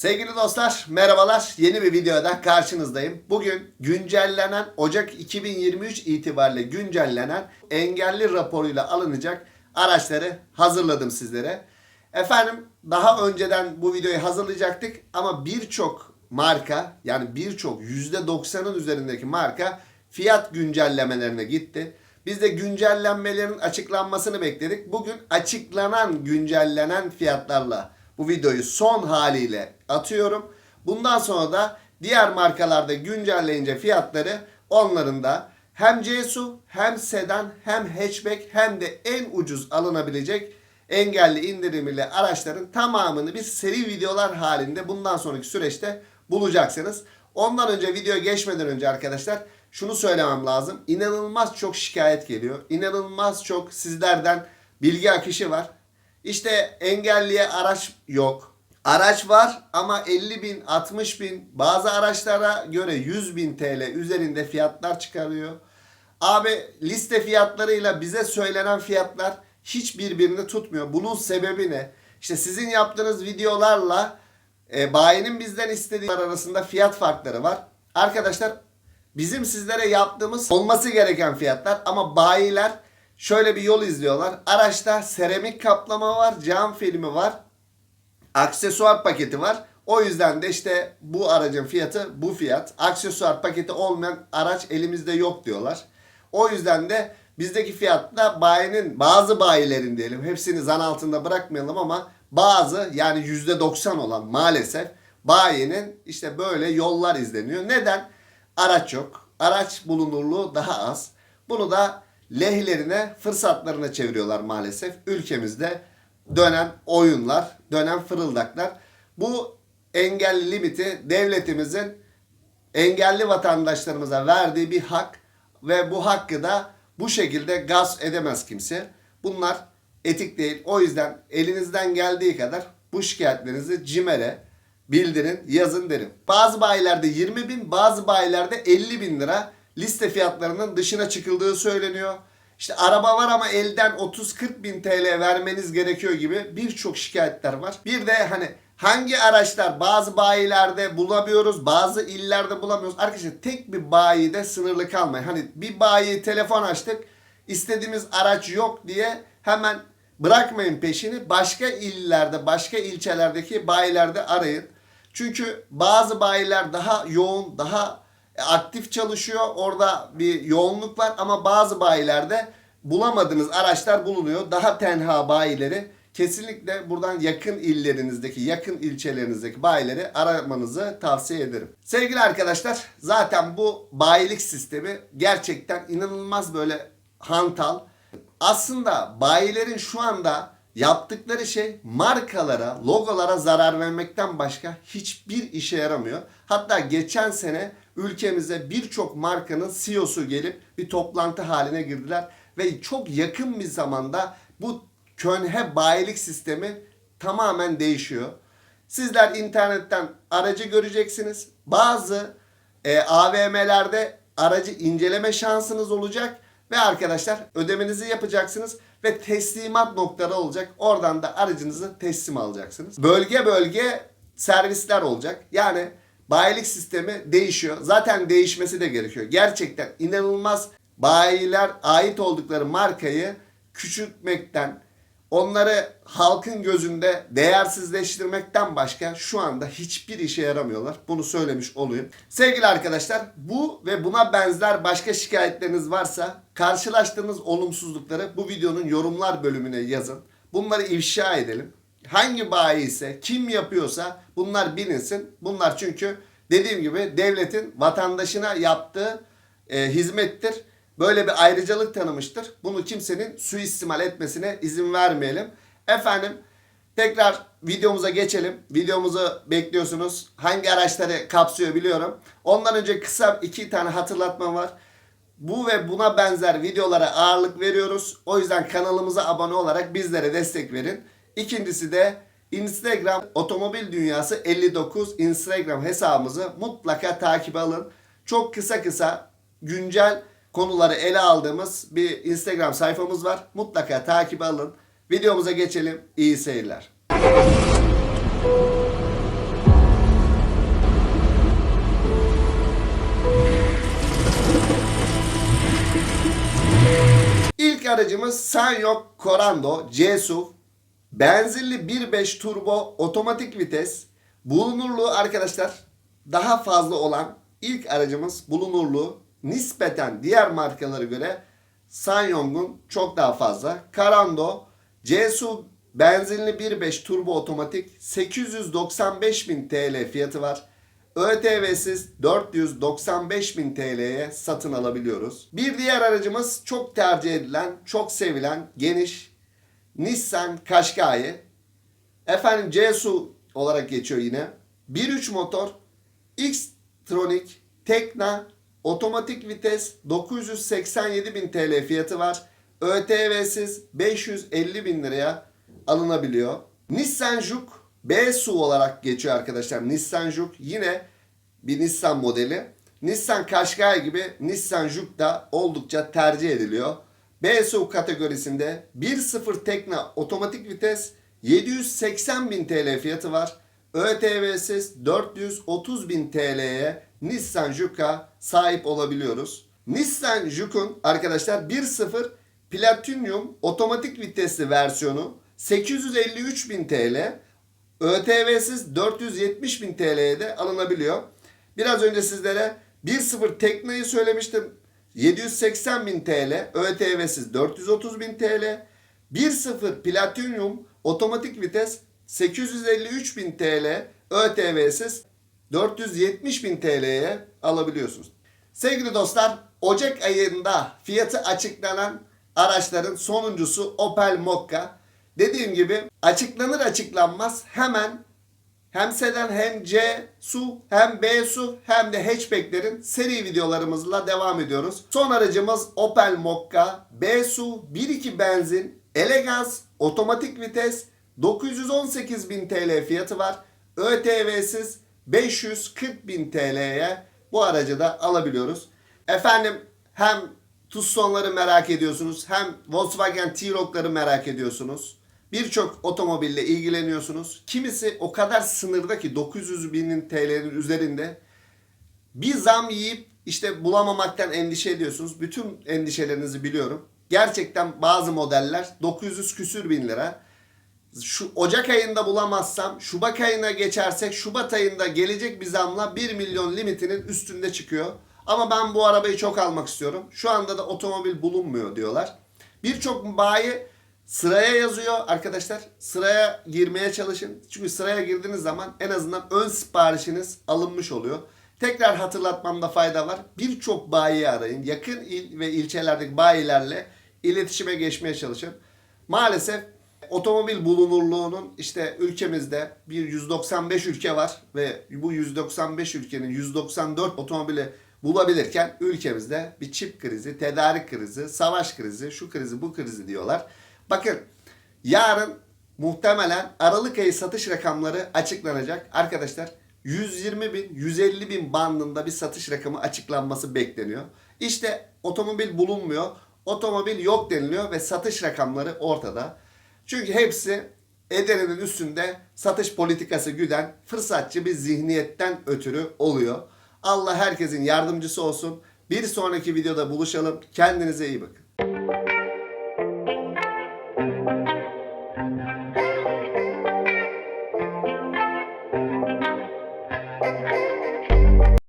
Sevgili dostlar merhabalar. Yeni bir videoda karşınızdayım. Bugün güncellenen Ocak 2023 itibariyle güncellenen engelli raporuyla alınacak araçları hazırladım sizlere. Efendim daha önceden bu videoyu hazırlayacaktık ama birçok marka yani birçok %90'ın üzerindeki marka fiyat güncellemelerine gitti. Biz de güncellenmelerin açıklanmasını bekledik. Bugün açıklanan güncellenen fiyatlarla bu videoyu son haliyle atıyorum. Bundan sonra da diğer markalarda güncelleyince fiyatları onların da hem CSU hem sedan hem hatchback hem de en ucuz alınabilecek engelli indirimli araçların tamamını bir seri videolar halinde bundan sonraki süreçte bulacaksınız. Ondan önce video geçmeden önce arkadaşlar şunu söylemem lazım. İnanılmaz çok şikayet geliyor. İnanılmaz çok sizlerden bilgi akışı var. İşte engelliye araç yok. Araç var ama 50 bin, 60 bin bazı araçlara göre 100 bin TL üzerinde fiyatlar çıkarıyor. Abi liste fiyatlarıyla bize söylenen fiyatlar hiç birbirini tutmuyor. Bunun sebebi ne? İşte sizin yaptığınız videolarla e, bayinin bizden istediği arasında fiyat farkları var. Arkadaşlar bizim sizlere yaptığımız olması gereken fiyatlar ama bayiler şöyle bir yol izliyorlar. Araçta seramik kaplama var, cam filmi var, aksesuar paketi var. O yüzden de işte bu aracın fiyatı bu fiyat. Aksesuar paketi olmayan araç elimizde yok diyorlar. O yüzden de bizdeki fiyatta bayinin bazı bayilerin diyelim hepsini zan altında bırakmayalım ama bazı yani %90 olan maalesef bayinin işte böyle yollar izleniyor. Neden? Araç yok. Araç bulunurluğu daha az. Bunu da lehlerine, fırsatlarına çeviriyorlar maalesef. Ülkemizde dönen oyunlar, dönen fırıldaklar. Bu engelli limiti devletimizin engelli vatandaşlarımıza verdiği bir hak ve bu hakkı da bu şekilde gasp edemez kimse. Bunlar etik değil. O yüzden elinizden geldiği kadar bu şikayetlerinizi CİMER'e bildirin, yazın derim. Bazı bayilerde 20 bin, bazı bayilerde 50 bin lira liste fiyatlarının dışına çıkıldığı söyleniyor. İşte araba var ama elden 30-40 bin TL vermeniz gerekiyor gibi birçok şikayetler var. Bir de hani hangi araçlar bazı bayilerde bulamıyoruz, bazı illerde bulamıyoruz. Arkadaşlar tek bir bayide sınırlı kalmayın. Hani bir bayi telefon açtık, istediğimiz araç yok diye hemen bırakmayın peşini. Başka illerde, başka ilçelerdeki bayilerde arayın. Çünkü bazı bayiler daha yoğun, daha aktif çalışıyor. Orada bir yoğunluk var ama bazı bayilerde bulamadığınız araçlar bulunuyor. Daha tenha bayileri kesinlikle buradan yakın illerinizdeki, yakın ilçelerinizdeki bayileri aramanızı tavsiye ederim. Sevgili arkadaşlar zaten bu bayilik sistemi gerçekten inanılmaz böyle hantal. Aslında bayilerin şu anda yaptıkları şey markalara, logolara zarar vermekten başka hiçbir işe yaramıyor. Hatta geçen sene ülkemize birçok markanın CEO'su gelip bir toplantı haline girdiler ve çok yakın bir zamanda bu könhe bayilik sistemi tamamen değişiyor. Sizler internetten aracı göreceksiniz. Bazı e, AVM'lerde aracı inceleme şansınız olacak ve arkadaşlar ödemenizi yapacaksınız ve teslimat noktaları olacak. Oradan da aracınızı teslim alacaksınız. Bölge bölge servisler olacak. Yani bayilik sistemi değişiyor. Zaten değişmesi de gerekiyor. Gerçekten inanılmaz bayiler ait oldukları markayı küçültmekten, onları halkın gözünde değersizleştirmekten başka şu anda hiçbir işe yaramıyorlar. Bunu söylemiş olayım. Sevgili arkadaşlar bu ve buna benzer başka şikayetleriniz varsa karşılaştığınız olumsuzlukları bu videonun yorumlar bölümüne yazın. Bunları ifşa edelim. Hangi bayi ise kim yapıyorsa bunlar bilinsin. Bunlar çünkü dediğim gibi devletin vatandaşına yaptığı e, hizmettir böyle bir ayrıcalık tanımıştır. Bunu kimsenin suistimal etmesine izin vermeyelim. Efendim tekrar videomuza geçelim. Videomuzu bekliyorsunuz. Hangi araçları kapsıyor biliyorum. Ondan önce kısa iki tane hatırlatma var. Bu ve buna benzer videolara ağırlık veriyoruz. O yüzden kanalımıza abone olarak bizlere destek verin. İkincisi de Instagram otomobil dünyası 59 Instagram hesabımızı mutlaka takip alın. Çok kısa kısa güncel konuları ele aldığımız bir Instagram sayfamız var. Mutlaka takip alın. Videomuza geçelim. İyi seyirler. İlk aracımız Sanyo Corando CSUV Benzinli 1.5 turbo otomatik vites. Bulunurluğu arkadaşlar daha fazla olan ilk aracımız bulunurluğu nispeten diğer markalara göre Sanyong'un çok daha fazla. Carando C-SUV benzinli 1.5 turbo otomatik 895.000 TL fiyatı var. ÖTV'siz 495.000 TL'ye satın alabiliyoruz. Bir diğer aracımız çok tercih edilen, çok sevilen, geniş Nissan Qashqai. Efendim C-SUV olarak geçiyor yine. 1.3 motor, X-Tronic, Tekna, otomatik vites 987.000 TL fiyatı var. ÖTV'siz 550.000 liraya alınabiliyor. Nissan Juke B-SUV olarak geçiyor arkadaşlar. Nissan Juke yine bir Nissan modeli. Nissan Qashqai gibi Nissan Juke da oldukça tercih ediliyor. B-SUV kategorisinde 1.0 Tekna otomatik vites 780.000 TL fiyatı var. ÖTV'siz 430.000 TL'ye Nissan Juke'a sahip olabiliyoruz. Nissan Juke'un arkadaşlar 1.0 Platinum otomatik vitesli versiyonu 853.000 TL. ÖTV'siz 470.000 TL'ye de alınabiliyor. Biraz önce sizlere 1.0 Tekna'yı söylemiştim. 780.000 TL, ÖTV'siz 430.000 TL. 1.0 Platinum otomatik vites 853.000 TL, ÖTV'siz 470.000 TL'ye alabiliyorsunuz. Sevgili dostlar, Ocak ayında fiyatı açıklanan araçların sonuncusu Opel Mokka. Dediğim gibi açıklanır açıklanmaz hemen hem sedan hem C su hem B su hem de hatchbacklerin seri videolarımızla devam ediyoruz. Son aracımız Opel Mokka B su 1.2 benzin elegans otomatik vites 918.000 TL fiyatı var. ÖTV'siz 540.000 TL'ye bu aracı da alabiliyoruz. Efendim hem Tucson'ları merak ediyorsunuz hem Volkswagen T-Roc'ları merak ediyorsunuz. Birçok otomobille ilgileniyorsunuz. Kimisi o kadar sınırda ki 900 binin TL'nin üzerinde bir zam yiyip işte bulamamaktan endişe ediyorsunuz. Bütün endişelerinizi biliyorum. Gerçekten bazı modeller 900 küsür bin lira. Şu Ocak ayında bulamazsam Şubat ayına geçersek Şubat ayında gelecek bir zamla 1 milyon limitinin üstünde çıkıyor. Ama ben bu arabayı çok almak istiyorum. Şu anda da otomobil bulunmuyor diyorlar. Birçok bayi sıraya yazıyor arkadaşlar. Sıraya girmeye çalışın. Çünkü sıraya girdiğiniz zaman en azından ön siparişiniz alınmış oluyor. Tekrar hatırlatmamda fayda var. Birçok bayiyi arayın. Yakın il ve ilçelerdeki bayilerle iletişime geçmeye çalışın. Maalesef otomobil bulunurluğunun işte ülkemizde bir 195 ülke var ve bu 195 ülkenin 194 otomobili bulabilirken ülkemizde bir çip krizi, tedarik krizi, savaş krizi, şu krizi, bu krizi diyorlar. Bakın yarın muhtemelen Aralık ayı satış rakamları açıklanacak. Arkadaşlar 120 bin, 150 bin bandında bir satış rakamı açıklanması bekleniyor. İşte otomobil bulunmuyor, otomobil yok deniliyor ve satış rakamları ortada. Çünkü hepsi ederinin üstünde satış politikası güden fırsatçı bir zihniyetten ötürü oluyor. Allah herkesin yardımcısı olsun. Bir sonraki videoda buluşalım. Kendinize iyi bakın.